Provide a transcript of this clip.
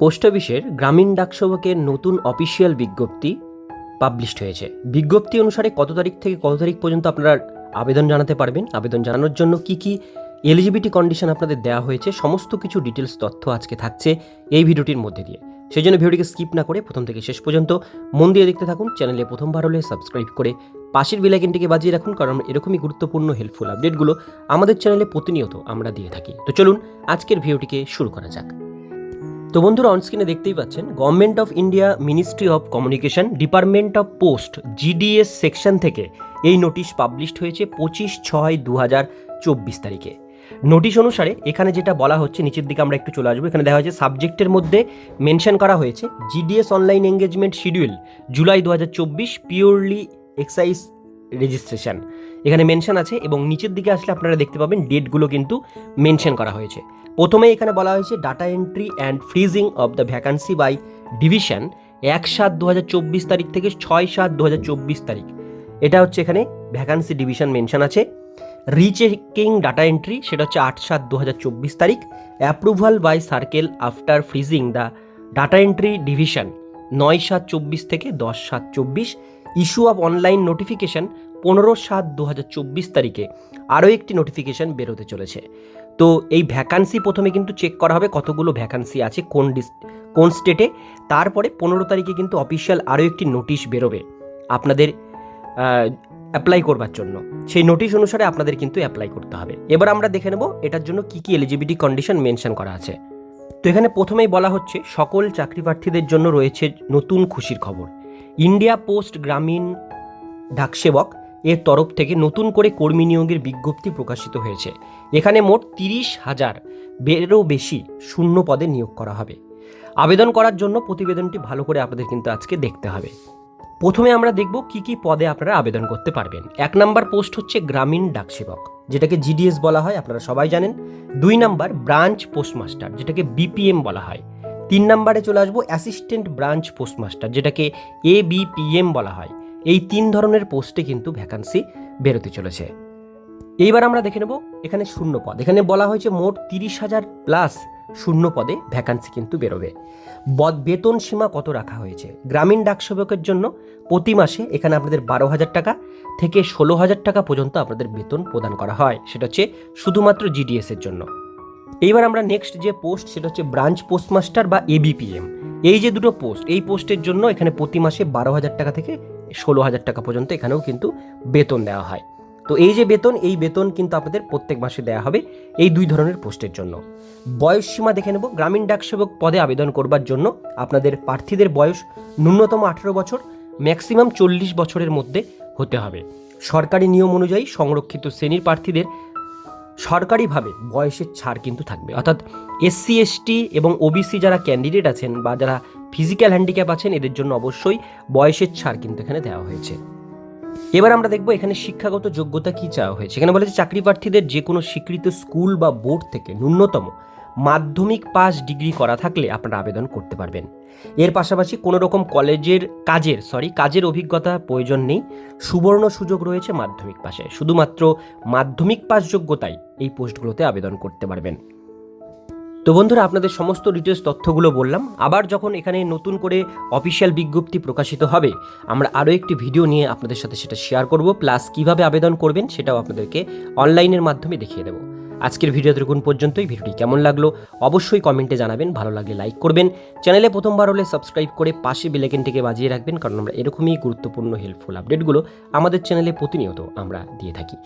Post অফিসের গ্রামীণ ডাকসেবকের নতুন অফিসিয়াল বিজ্ঞপ্তি পাবলিশড হয়েছে। বিজ্ঞপ্তি অনুসারে কত তারিখ থেকে কত তারিখ পর্যন্ত আপনারা আবেদন জানাতে পারবেন, আবেদন জানানোর জন্য কি কি এলিজিবিলিটি কন্ডিশন আপনাদের দেওয়া হয়েছে, সমস্ত কিছু ডিটেলস তথ্য আজকে থাকছে এই ভিডিওটির মধ্যে দিয়ে। সেই জন্য ভিডিওটিকে স্কিপ না করে প্রথম থেকে শেষ পর্যন্ত মন দিয়ে দেখতে থাকুন চ্যানেলে প্রথমবার হলে সাবস্ক্রাইব করে পাশের বেলাইকেনটিকে বাজিয়ে রাখুন, কারণ এরকমই গুরুত্বপূর্ণ হেল্পফুল আপডেটগুলো আমাদের চ্যানেলে প্রতিনিয়ত আমরা দিয়ে থাকি। তো চলুন আজকের ভিডিওটিকে শুরু করা যাক। তো বন্ধুরা অনস্ক্রিনে দেখতেই পাচ্ছেন government of India ministry of communication department of post GDS section থেকে এই নোটিশ পাবলিশড হয়েছে পঁচিশ ছয় দু হাজার চব্বিশ তারিখে। নোটিশ অনুসারে এখানে যেটা বলা হচ্ছে, নিচের দিকে আমরা একটু চলে আসব, এখানে দেখা হয়েছে সাবজেক্টের মধ্যে মেনশন করা হয়েছে GDS online engagement schedule July দু হাজার চব্বিশ পিওরলি এক্সাইজ রেজিস্ট্রেশন এখানে মেনশন আছে এবং নিচের দিকে আসলে আপনারা দেখতে পাবেন ডেটগুলো কিন্তু মেনশন করা হয়েছে। প্রথমে এখানে বলা হয়েছে data entry and freezing of the vacancy by division এক সাত দু তারিখ থেকে ছয় সাত দু তারিখ। এটা হচ্ছে এখানে ভ্যাকান্সি ডিভিশন মেনশন আছে। রিচেকিং ডাটা এন্ট্রি সেটা হচ্ছে আট সাত দু তারিখ। Approval by circle after freezing the data entry division নয় সাত চব্বিশ থেকে দশ সাত চব্বিশ। ইস্যু অফ অনলাইন নোটিফিকেশন পনেরো সাত দু তারিখে আরও একটি নোটিফিকেশন বেরোতে চলেছে। তো এই ভ্যাকান্সি প্রথমে কিন্তু চেক করা হবে কতগুলো ভ্যাকান্সি আছে, কোন ডিস কোন স্টেটে তারপরে পনেরো তারিখে কিন্তু অফিসিয়াল আরও একটি নোটিশ বেরোবে আপনাদের অ্যাপ্লাই করবার জন্য। সেই নোটিশ অনুসারে আপনাদের কিন্তু অ্যাপ্লাই করতে হবে। এবার আমরা দেখে নেব এটার জন্য কি কি এলিজিবিলিটি কন্ডিশন মেনশন করা আছে। তো এখানে প্রথমেই বলা হচ্ছে, সকল চাকরি প্রার্থীদের জন্য রয়েছে নতুন খুশির খবর। ইন্ডিয়া পোস্ট গ্রামীণ ডাকসেবক এর তরফ থেকে নতুন করে কর্মী নিয়োগের বিজ্ঞপ্তি প্রকাশিত হয়েছে। এখানে মোট তিরিশ হাজার বেরও বেশি শূন্য পদে নিয়োগ করা হবে। আবেদন করার জন্য প্রতিবেদনটি ভালো করে আপনাদের কিন্তু আজকে দেখতে হবে। প্রথমে আমরা দেখব কি কি পদে আপনারা আবেদন করতে পারবেন। এক নাম্বার পোস্ট হচ্ছে গ্রামীণ ডাকসেবক যেটাকে জিডিএস বলা হয়, আপনারা সবাই জানেন। দুই নাম্বার ব্রাঞ্চ পোস্টমাস্টার, যেটাকে বিপিএম বলা হয়। তিন নাম্বারে চলে আসব অ্যাসিস্ট্যান্ট ব্রাঞ্চ পোস্টমাস্টার, যেটাকে এ বিপিএম বলা হয়। এই তিন ধরনের পোস্টে কিন্তু ভ্যাকান্সি বেরোতে চলেছে। এইবার আমরা দেখে নেব এখানে শূন্য পদ। এখানে বলা হয়েছে মোট তিরিশ হাজার প্লাস শূন্য পদে ভ্যাকান্সি কিন্তু বেরোবে। বেতন সীমা কত রাখা হয়েছে? গ্রামীণ ডাকসেবকের জন্য প্রতি মাসে এখানে আপনাদের বারো হাজার টাকা থেকে ষোলো হাজার টাকা পর্যন্ত আপনাদের বেতন প্রদান করা হয়। সেটা হচ্ছে শুধুমাত্র জিডিএস এর জন্য। এইবার আমরা নেক্সট যে পোস্ট সেটা হচ্ছে ব্রাঞ্চ পোস্টমাস্টার বা এবিপিএম এই যে দুটো পোস্ট এই পোস্টের জন্য এখানে প্রতি মাসে বারো হাজার টাকা থেকে ষোলো হাজার টাকা পর্যন্ত এখানেও কিন্তু বেতন দেওয়া হয়। তো এই যে বেতন, এই বেতন কিন্তু আপনাদের প্রত্যেক মাসে দেওয়া হবে এই দুই ধরনের পোস্টের জন্য। বয়স সীমা দেখে নেব, গ্রামীণ ডাকসেবক পদে আবেদন করবার জন্য আপনাদের প্রার্থীদের বয়স ন্যূনতম আঠেরো বছর ম্যাক্সিমাম চল্লিশ বছরের মধ্যে হতে হবে। সরকারি নিয়ম অনুযায়ী সংরক্ষিত শ্রেণির প্রার্থীদের সরকারিভাবে বয়সের ছাড় কিন্তু থাকবে। অর্থাৎ এসসি এসটি এবং ওবিসি যারা ক্যান্ডিডেট আছেন বা যারা ফিজিক্যাল হ্যান্ডিক্যাপ আছেন, এদের জন্য অবশ্যই বয়সের ছাড় কিন্তু এখানে দেওয়া হয়েছে। এবার আমরা দেখব এখানে শিক্ষাগত যোগ্যতা কি চাওয়া হয়েছে। এখানে বলেছে চাকরি প্রার্থীদের যে কোনো স্বীকৃত স্কুল বা বোর্ড থেকে ন্যূনতম মাধ্যমিক পাস ডিগ্রি করা থাকলে আপনারা আবেদন করতে পারবেন। এর পাশাপাশি কোনো রকম কলেজের কাজের সরি কাজের অভিজ্ঞতা প্রয়োজন নেই। সুবর্ণ সুযোগ রয়েছে মাধ্যমিক পাশে। শুধুমাত্র মাধ্যমিক পাস যোগ্যতাই এই পোস্টগুলোতে আবেদন করতে পারবেন। তো বন্ধুরা, আপনাদের সমস্ত ডিটেলস তথ্যগুলো বললাম। আবার যখন এখানে নতুন করে অফিসিয়াল বিজ্ঞপ্তি প্রকাশিত হবে, আমরা আরও একটি ভিডিও নিয়ে আপনাদের সাথে সেটা শেয়ার করব প্লাস কীভাবে আবেদন করবেন সেটাও আপনাদেরকে অনলাইনের মাধ্যমে দেখিয়ে দেবো। আজকের ভিডিও দেখুন পর্যন্তই। ভিডিওটি কেমন লাগল অবশ্যই কমেন্টে জানাবেন। ভালো লাগলে লাইক করবেন। চ্যানেলে প্রথমবার হলে সাবস্ক্রাইব করে পাশে বেলেকেনটিকে বাজিয়ে রাখবেন, কারণ আমরা এরকমই গুরুত্বপূর্ণ হেল্পফুল আপডেটগুলো আমাদের চ্যানেলে প্রতিনিয়ত আমরা দিয়ে থাকি।